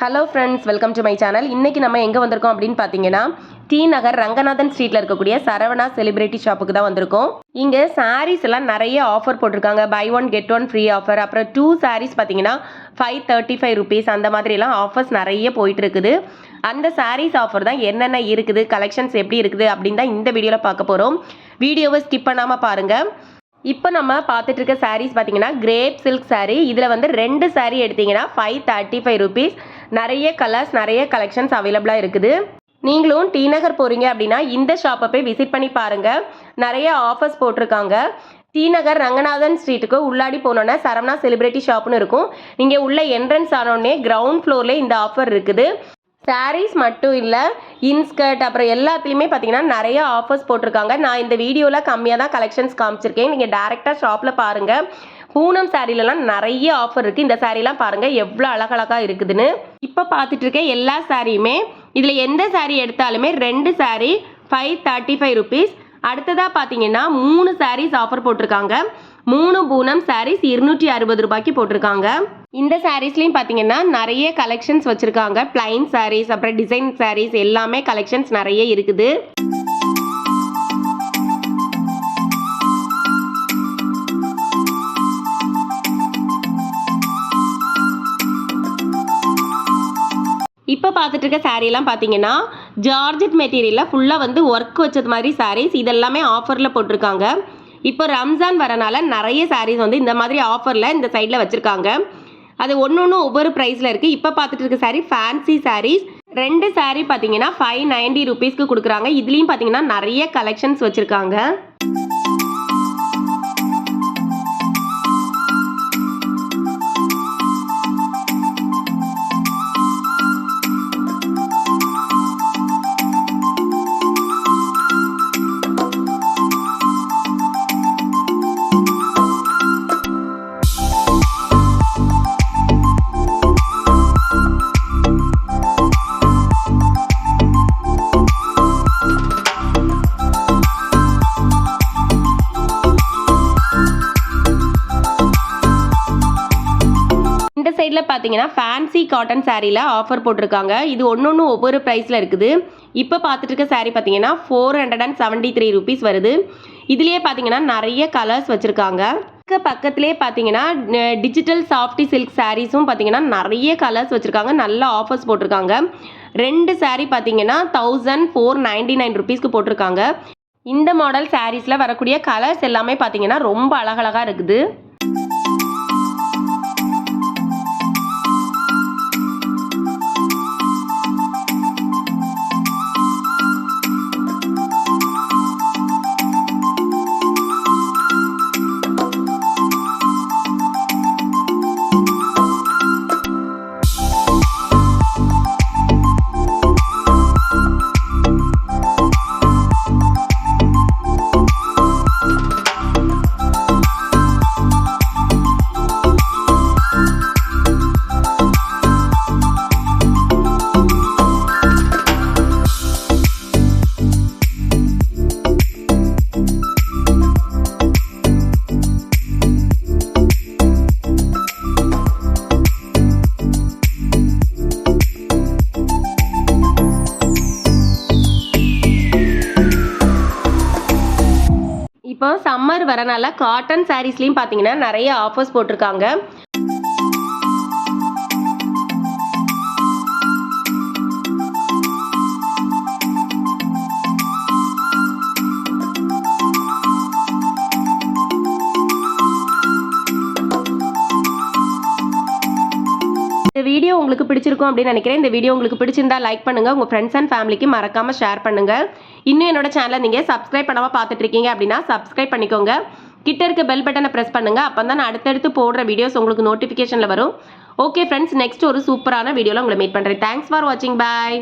Hello friends welcome to my channel இன்றைக்கி நம்ம எங்கே வந்திருக்கோம் அப்படின்னு பார்த்தீங்கன்னா டி நகர் ரங்கநாதன் ஸ்ட்ரீட்டில் இருக்கக்கூடிய சரவணா செலிபிரிட்டி ஷாப்புக்கு தான் வந்திருக்கோம். இங்கே சாரீஸ் எல்லாம் நிறைய ஆஃபர் போட்டிருக்காங்க. Buy one get one free offer அப்புறம் டூ சாரீஸ் பார்த்தீங்கன்னா ஃபைவ் தேர்ட்டி ஃபைவ் ருபீஸ் அந்த மாதிரிலாம் ஆஃபர்ஸ் நிறைய போயிட்டு இருக்குது. அந்த சாரீஸ் ஆஃபர் தான் என்னென்ன இருக்குது கலெக்ஷன்ஸ் எப்படி இருக்குது அப்படின்னு தான் இந்த வீடியோவில் பார்க்க போகிறோம் வீடியோவை ஸ்கிப் பண்ணாமல் பாருங்கள் இப்போ நம்ம பார்த்துட்டு இருக்க சாரீஸ் பார்த்தீங்கன்னா கிரேப் சில்க் சாரீ இதில் வந்து ரெண்டு சாரீ எடுத்தீங்கன்னா ஃபைவ் தேர்ட்டி ஃபைவ் ருபீஸ் நிறைய கலர்ஸ் நிறைய கலெக்ஷன்ஸ் அவைலபிளாக இருக்குது. நீங்களும் டி நகர் போகிறீங்க அப்படின்னா இந்த ஷாப்பை போய் விசிட் பண்ணி பாருங்கள் நிறைய ஆஃபர்ஸ் போட்டிருக்காங்க. டி நகர் ரங்கநாதன் ஸ்ட்ரீட்டுக்கு உள்ளாடி போனோன்னா சரவணா செலிபிரிட்டி ஷாப்னு இருக்கும். நீங்கள் உள்ள என்ட்ரன்ஸ் ஆனோடனே கிரவுண்ட் ஃப்ளோர்லேயே இந்த ஆஃபர் இருக்குது. சாரீஸ் மட்டும் இல்லை இன்ஸ்கர்ட் அப்புறம் எல்லாத்துலேயுமே பார்த்தீங்கன்னா நிறைய ஆஃபர்ஸ் போட்டிருக்காங்க. நான் இந்த வீடியோவில் கம்மியாக தான் கலெக்ஷன்ஸ் காமிச்சிருக்கேன். நீங்கள் டேரெக்டாக ஷாப்பில் பாருங்கள் பூனம் சாரீலலாம் நிறைய ஆஃபர் இருக்குது இந்த சாரீலாம் பாருங்கள் எவ்வளோ அழகழகாக இருக்குதுன்னு. இப்போ பார்த்துட்டு இருக்க எல்லா சாரியுமே இதில் எந்த சாரீ எடுத்தாலுமே ரெண்டு sari five thirty five rupees அடுத்ததாக பார்த்தீங்கன்னா மூணு சாரீஸ் ஆஃபர் போட்டிருக்காங்க. மூணு பூனம் சாரீஸ் இருநூற்றி அறுபது ரூபாய்க்கு போட்டிருக்காங்க. இந்த சாரீஸ்லையும் பார்த்தீங்கன்னா நிறைய கலெக்ஷன்ஸ் வச்சுருக்காங்க. பிளைன் சாரீஸ் அப்புறம் டிசைன் சாரீஸ் எல்லாமே கலெக்ஷன்ஸ் நிறைய இருக்குது. பார்த்துட்டு இருக்க சாரீலாம் பார்த்தீங்கன்னா ஜார்ஜெட் மெட்டீரியலில் ஃபுல்லாக வந்து ஒர்க் வச்சது மாதிரி சாரீஸ் இதெல்லாமே ஆஃபரில் போட்டிருக்காங்க. இப்போ ரம்ஜான் வரனால நிறைய சாரீஸ் வந்து இந்த மாதிரி ஆஃபரில் இந்த சைடில் வச்சுருக்காங்க. அது ஒன்று ஒன்று ஒவ்வொரு ப்ரைஸில் இருக்குது இப்போ பார்த்துட்டு இருக்க சாரீ ஃபேன்சி சாரீஸ் ரெண்டு சாரீ பார்த்தீங்கன்னா ஃபைவ் நைன்டி ருபீஸ்க்கு கொடுக்குறாங்க. இதுலேயும் பார்த்தீங்கன்னா நிறைய கலெக்ஷன்ஸ் வச்சுருக்காங்க. சைடில் பார்த்தீங்கன்னா ஃபேன்சி காட்டன் சாரியில் ஆஃபர் போட்டிருக்காங்க. இது ஒன்று ஒன்று ஒவ்வொரு ப்ரைஸில் இருக்குது. இப்போ பார்த்துட்டு இருக்க சாரீ பார்த்தீங்கன்னா four hundred and seventy three rupees வருது. இதுலேயே பார்த்தீங்கன்னா நிறைய கலர்ஸ் வச்சுருக்காங்க. பக்கத்துலேயே பார்த்தீங்கன்னா டிஜிட்டல் சாஃப்டி சில்க் சாரீஸும் பார்த்தீங்கன்னா நிறைய கலர்ஸ் வச்சுருக்காங்க. நல்ல ஆஃபர்ஸ் போட்டிருக்காங்க. ரெண்டு சாரீ பார்த்தீங்கன்னா தௌசண்ட் ஃபோர் நைன்டி நைன் ருபீஸ்க்கு போட்டிருக்காங்க. இந்த மாடல் சாரீஸில் வரக்கூடிய கலர்ஸ் எல்லாமே பார்த்தீங்கன்னா ரொம்ப அழகழகாக இருக்குது. இப்போ சம்மர் வரனால காட்டன் சாரீஸ்லையும் பார்த்தீங்கன்னா நிறைய ஆஃபர்ஸ் போட்டிருக்காங்க. வீடியோ உங்களுக்கு பிடிச்சிருக்கும் அப்படின்னு நினைக்கிறேன். இந்த வீடியோ உங்களுக்கு பிடிச்சிருந்தா லைக் பண்ணுங்க. உங்க ஃப்ரெண்ட்ஸ் அண்ட் ஃபேமிலிக்கு மறக்காம ஷேர் பண்ணுங்க. இன்னும் என்னோட சேனலை நீங்க சப்ஸ்கிரைப் பண்ணாம பார்த்துட்டு இருக்கீங்க அப்படின்னா சப்ஸ்கிரைப் பண்ணிக்கோங்க. கிட்ட இருக்க பெல் பட்டனை ப்ரெஸ் பண்ணுங்க. அப்போ தான் நான் அடுத்தடுத்து போடுற வீடியோஸ் உங்களுக்கு நோட்டிஃபிகேஷனில் வரும். ஓகே ஃப்ரெண்ட்ஸ் நெக்ஸ்ட் ஒரு சூப்பரான வீடியோவில் உங்களை மீட் பண்ணுறேன் தேங்க்ஸ் ஃபார் வாட்சிங் பாய்